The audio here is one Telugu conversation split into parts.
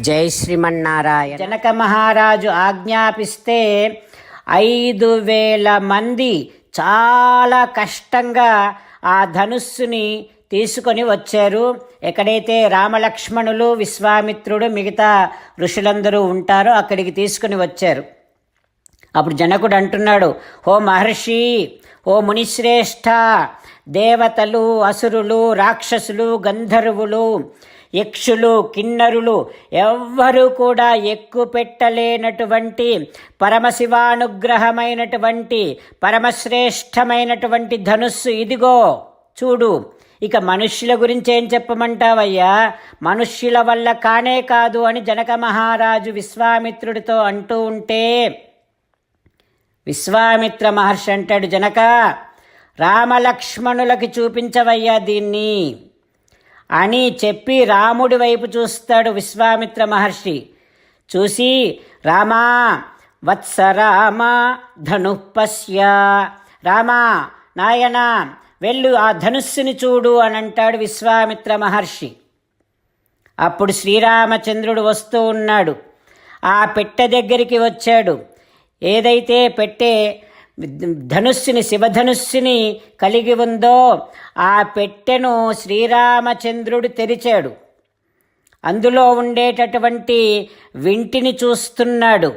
జై శ్రీమన్నారాయణ. జనక మహారాజు ఆజ్ఞాపిస్తే ఐదు వేల మంది చాలా కష్టంగా ఆ ధనుస్సుని తీసుకొని వచ్చారు. ఎక్కడైతే రామలక్ష్మణులు విశ్వామిత్రుడు మిగతా ఋషులందరూ ఉంటారో అక్కడికి తీసుకుని వచ్చారు. అప్పుడు జనకుడు అంటున్నాడు ఓ మహర్షి ఓ మునిశ్రేష్ఠ దేవతలు అసురులు రాక్షసులు గంధర్వులు యక్షులు కిన్నరులు ఎవ్వరూ కూడా ఎక్కు పెట్టలేనటువంటి పరమశివానుగ్రహమైనటువంటి పరమశ్రేష్టమైనటువంటి ధనుస్సు ఇదిగో చూడు. ఇక మనుష్యుల గురించి ఏం చెప్పమంటావయ్యా? మనుష్యుల వల్ల కానే కాదు అని జనక మహారాజు విశ్వామిత్రుడితో అంటూ ఉంటే విశ్వామిత్ర మహర్షి అంటాడు జనక రామలక్ష్మణులకి చూపించవయ్యా దీన్ని. అని చెప్పి రాముడి వైపు చూస్తాడు విశ్వామిత్ర మహర్షి. చూసి రామా వత్స రామ ధనుపశ్య. రామా నాయన వెళ్ళు ఆ ధనుస్సుని చూడు అని అంటాడు విశ్వామిత్ర మహర్షి. అప్పుడు శ్రీరామచంద్రుడు వస్తూ ఉన్నాడు. ఆ పెట్టె దగ్గరికి వచ్చాడు. ఏదైతే పెట్టే ధనుస్సుని శివధనుస్సుని కలిగి ఉందో ఆ పెట్టెను శ్రీరామచంద్రుడు తెరిచాడు. అందులో ఉండేటటువంటి వింటిని చూస్తున్నాడు.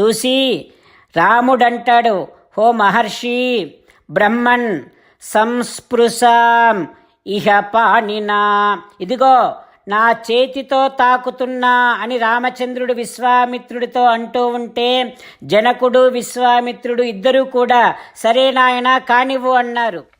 చూసి రాముడంటాడు హో మహర్షి బ్రహ్మన్ సంస్పృశాం ఇహ పాణినా. ఇదిగో నా చేతితో తాకుతున్నా అని రామచంద్రుడు విశ్వామిత్రుడితో అంటూ ఉంటే జనకుడు విశ్వామిత్రుడు ఇద్దరూ కూడా సరే నాయన కానివ్వు అన్నారు.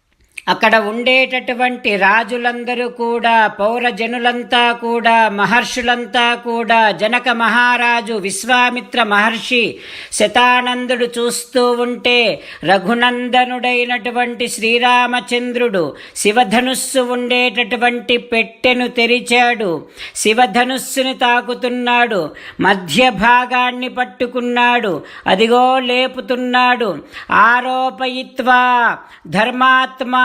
అక్కడ ఉండేటటువంటి రాజులందరూ కూడా పౌరజనులంతా కూడా మహర్షులంతా కూడా జనక మహారాజు విశ్వామిత్ర మహర్షి శతానందుడు చూస్తూ ఉంటే రఘునందనుడైనటువంటి శ్రీరామచంద్రుడు శివధనుస్సు ఉండేటటువంటి పెట్టెను తెరిచాడు. శివధనుస్సుని తాకుతున్నాడు మధ్య భాగాన్ని పట్టుకున్నాడు అదిగో లేపుతున్నాడు. ఆరోపయిత్వా ధర్మాత్మా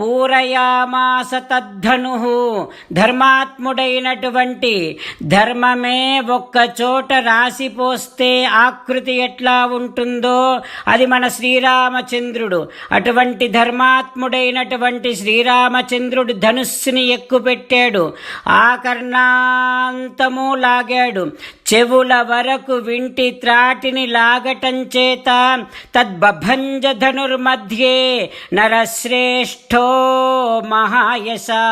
పూరయామాస తద్ధను ధర్మాత్ముడైనటువంటి ధర్మమే ఒక్క చోట రాసిపోస్తే ఆకృతి ఎట్లా ఉంటుందో అది మన శ్రీరామచంద్రుడు. అటువంటి ధర్మాత్ముడైనటువంటి శ్రీరామచంద్రుడు ధనుస్సుని ఎక్కుపెట్టాడు. ఆకర్ణాంతము లాగాడు. చెవుల వరకు వింటి త్రాటిని లాగటం చేత తద్బభంజ ధనుర్మధ్యే నరశ్రేష్ఠ మహాయశా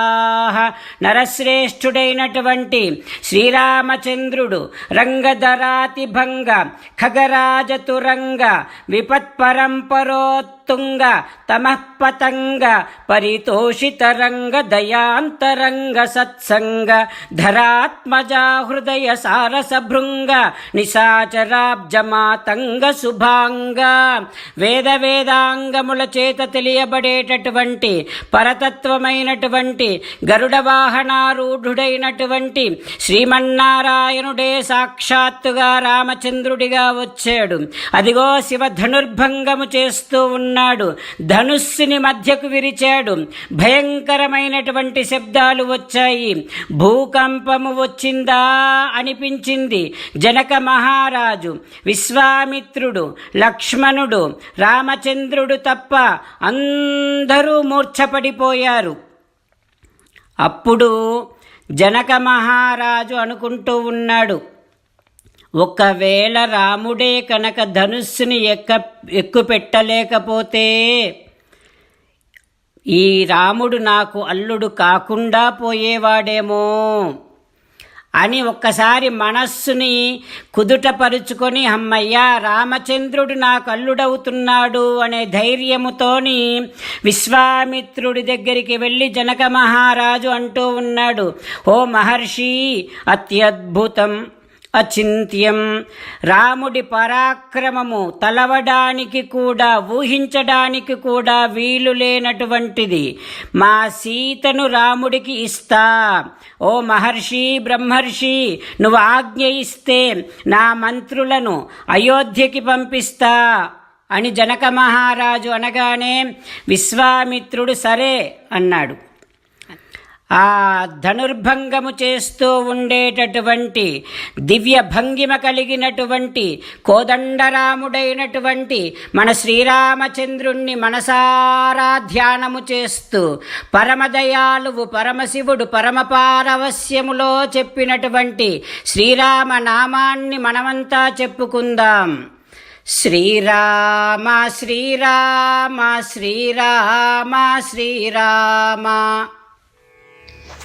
నరశ్రేష్ఠుడైనటువంటి శ్రీరామచంద్రుడు రంగధరాతిభంగ ఖగరాజతురంగ తుంగ తమఃపతంగ పరితోషితరంగ దయాంతరంగ సత్సంగ ధరాత్మజా హృదయ సారస భృంగ నిశాచరాబ్జమాతంగ శుభాంగ. వేద వేదాంగముల చేత తెలియబడేటటువంటి పరతత్వమైనటువంటి గరుడ వాహనారూఢుడైనటువంటి శ్రీమన్నారాయణుడే సాక్షాత్తుగా రామచంద్రుడిగా వచ్చాడు. అదిగో శివ ధనుర్భంగము చేస్తూ ఉన్నాడు. ధనుస్సుని మధ్యకు విరిచాడు. భయంకరమైనటువంటి శబ్దాలు వచ్చాయి. భూకంపము వచ్చిందా అనిపించింది. జనక మహారాజు విశ్వామిత్రుడు లక్ష్మణుడు రామచంద్రుడు తప్ప అందరూ మూర్ఛపడిపోయారు. అప్పుడు జనక మహారాజు అనుకుంటూ ఉన్నాడు. ఒకవేళ రాముడే కనుక ధనుస్సుని ఎక్క ఎక్కుపెట్టలేకపోతే ఈ రాముడు నాకు అల్లుడు కాకుండా పోయేవాడేమో అని ఒక్కసారి మనస్సుని కుదుటపరుచుకొని అమ్మయ్యా రామచంద్రుడు నాకు అల్లుడవుతున్నాడు అనే ధైర్యముతోని విశ్వామిత్రుడి దగ్గరికి వెళ్ళి జనక మహారాజు అంటూ ఉన్నాడు ఓ మహర్షి అత్యద్భుతం అచింత్యం. రాముడి పరాక్రమము తలవడానికి కూడా ఊహించడానికి కూడా వీలు లేనటువంటిది. మా సీతను రాముడికి ఇస్తా. ఓ మహర్షి బ్రహ్మర్షి నువ్వు ఆజ్ఞ ఇస్తే నా మంత్రులను అయోధ్యకి పంపిస్తా అని జనక మహారాజు అనగానే విశ్వామిత్రుడు సరే అన్నాడు. ఆ ధనుర్భంగము చేస్తూ ఉండేటటువంటి దివ్య భంగిమ కలిగినటువంటి కోదండరాముడైనటువంటి మన శ్రీరామచంద్రుణ్ణి మనసారా ధ్యానము చేస్తూ పరమదయాలువు పరమశివుడు పరమపారవస్యములో చెప్పినటువంటి శ్రీరామ నామాన్ని మనమంతా చెప్పుకుందాం. శ్రీరామ శ్రీరామ శ్రీరామ శ్రీరామ.